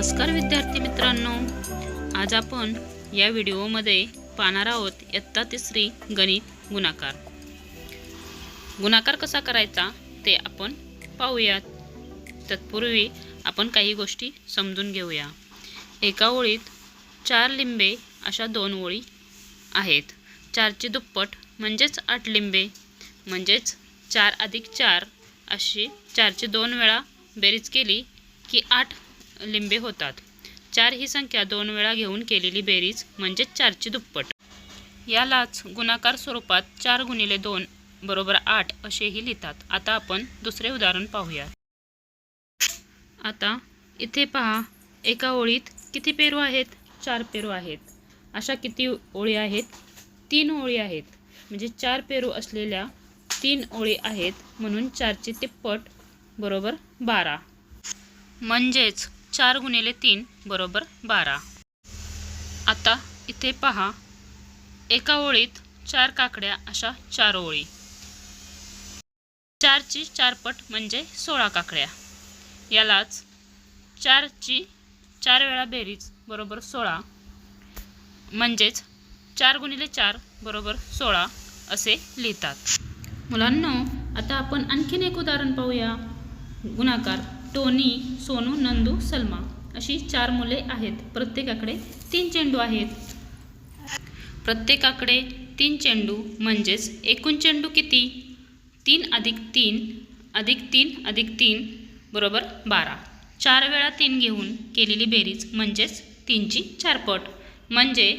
नमस्कार विद्यार्थी मित्रांनो. आज आपण या व्हिडिओमध्ये पाहणार आहोत इयत्ता तिसरी गणित गुणाकार. गुणाकार कसा करायचा ते आपण पाहूयात. तत्पूर्वी आपण काही गोष्टी समजून घेऊया. एका ओळीत चार लिंबे अशा दोन ओळी आहेत. चारची दुप्पट म्हणजेच आठ लिंबे. म्हणजेच चार अधिक चार अशी चारची दोन वेळा बेरीज केली की आठ लिंबे होतात. चार ही संख्या दोन वेळा घेऊन केलेली बेरीज म्हणजे चारची दुप्पट. यालाच गुणाकार स्वरूपात चार गुणिले दोन बरोबर आठ असेही लिहितात. आता आपण दुसरे उदाहरण पाहूया. आता इथे पहा एका ओळीत किती पेरू आहेत? चार पेरू आहेत. अशा किती ओळी आहेत? तीन ओळी आहेत. म्हणजे चार पेरू असलेल्या तीन ओळी आहेत म्हणून चारची तिप्पट बरोबर बारा. म्हणजेच चार गुणिले तीन बरोबर बारा. आता इथे पहा एका ओळीत चार काकड्या अशा चार ओळी. चारची चारपट म्हणजे सोळा काकड्या. यालाच चारची चार वेळा बेरीज बरोबर सोळा म्हणजेच चार गुणिले चार बरोबर सोळा असे लिहितात. मुलांनो आता आपण आणखीन एक उदाहरण पाहूया. गुणाकार. टोनी सोनू नंदू सलमा अशी चार मुले आहेत. प्रत्येकाकडे तीन चेंडू आहेत. प्रत्येकाकडे तीन चेंडू म्हणजेच एकूण चेंडू किती? तीन अधिक तीन अधिक तीन अधिक तीन बरोबर बारा. चार वेळा तीन घेऊन केलेली बेरीज म्हणजेच तीनची चारपट म्हणजे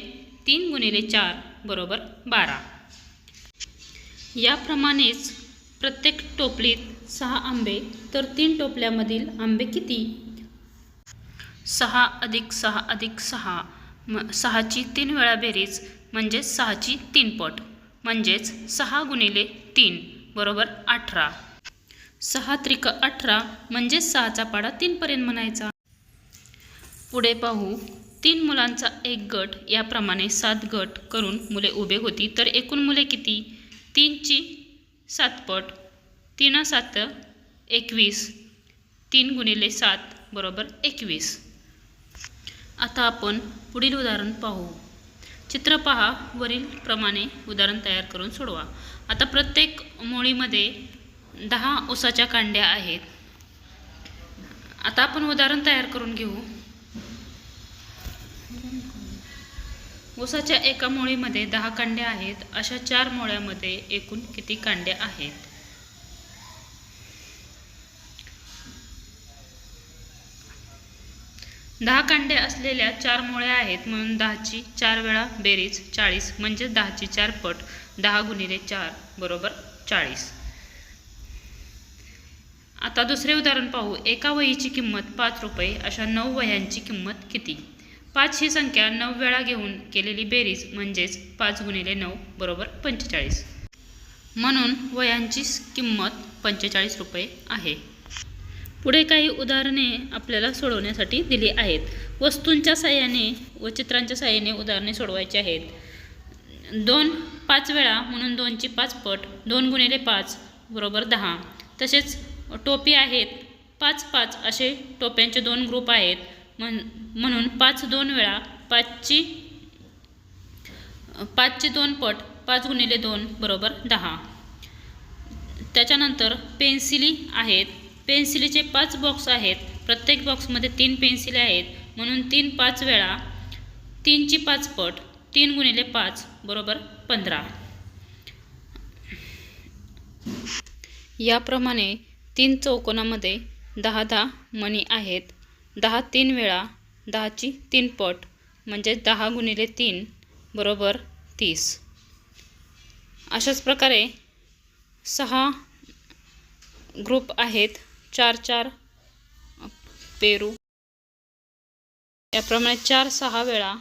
तीन गुणिले चार बरोबर बारा. याप्रमाणेच प्रत्येक टोपलीत सहा आंबे तर तीन टोपल्यामधील आंबे किती? सहा अधिक सहा अधिक सहा म सहाची तीन वेळा बेरीज म्हणजेच सहाची तीन पट म्हणजेच सहा गुणिले तीन बरोबर अठरा. सहा त्रिक अठरा म्हणजेच सहाचा पाडा तीनपर्यंत म्हणायचा. पुढे पाहू. तीन मुलांचा एक गट याप्रमाणे सात गट करून मुले उभे होती तर एकूण मुले किती? तीनची सातपट तीन सात एकवीस तीन गुणिले सात बरोबर एकवीस. आता आपण पुढील उदाहरण पाहू. चित्र पहा वरीलप्रमाणे उदाहरण तयार करून सोडवा. आता प्रत्येक मोळीमध्ये दहा उसाच्या कांड्या आहेत. आता आपण उदाहरण तयार करून घेऊ. ऊसाच्या एका मोळीमध्ये दहा कांड्या आहेत. अशा चार मोळ्यामध्ये एकूण किती कांड्या आहेत? दहा कांड्या असलेल्या चार मोळ्या आहेत म्हणून दहाची चार वेळा बेरीज चाळीस म्हणजे दहाची चार पट. दहा गुणिले चार बरोबर चाळीस. आता दुसरे उदाहरण पाहू. एका वहीची किंमत पाच रुपये अशा नऊ वह्यांची किंमत किती? पाच ही संख्या नऊ वेळा घेऊन केलेली बेरीज म्हणजेच पाच गुणिले नऊ बरोबर पंचेचाळीस. म्हणून वयांची किंमत पंचेचाळीस रुपये आहे. पुढे काही उदाहरणे आपल्याला सोडवण्यासाठी दिली आहेत. वस्तूंच्या साह्याने व चित्रांच्या साह्याने उदाहरणे सोडवायची आहेत. दोन पाच वेळा म्हणून दोनची पाच पट दोन गुणिले पाच बरोबर दहा. तसेच टोपी आहेत पाच पाच असे टोप्यांचे दोन ग्रुप आहेत. म्हण म्हणून पाच दोन वेळा पाचची पाचची दोन पट पाच गुणिले दोन बरोबर दहा. त्याच्यानंतर पेन्सिली आहेत पेन्सिलीचे पाच बॉक्स आहेत. प्रत्येक बॉक्समध्ये तीन पेन्सिल आहेत. म्हणून तीन पाच वेळा तीनची पाच पट तीन गुणिले पाच बरोबर पंधरा. याप्रमाणे तीन चौकोनामध्ये दहा दहा मणी आहेत. दहा तीन वेळा दहाची तीन पट म्हणजे दहा गुणिले तीन बरोबर तीस. अशाच प्रकारे सहा ग्रुप आहेत. चार चार. पेरू. याप्रमाणे चार सहा वेळा.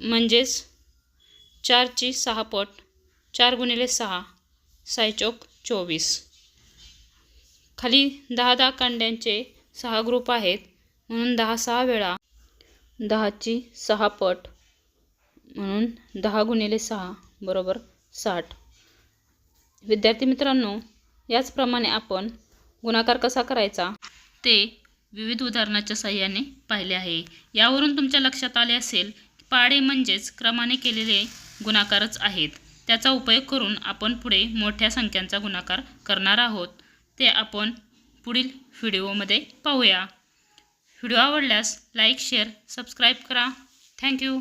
म्हणजेच चारची सहा पट. चार गुणिले सहा. सायचोक चोवीस. खाली दहा दहा कांड्यांचे सहा ग्रुप आहेत. म्हणून दहा सहा वेळा दहाची सहा पट. म्हणून दहा गुणिले सहा बरोबर साठ. विद्यार्थी मित्रांनो याचप्रमाणे आपण गुणाकार कसा करायचा? ते विविध उदाहरणाच्या सहाय्याने पाहिले आहे. यावरून तुमच्या लक्षात आले असेल की पाडे म्हणजेच क्रमाने केलेले गुणाकारच आहेत. त्याचा उपयोग करून आपण पुढे मोठ्या संख्यांचा गुणाकार करणार आहोत. ते आपण पुढील व्हिडिओमध्ये पाहूया. व्हिडिओ आवडल्यास लाईक शेअर सबस्क्राईब करा. Thank you.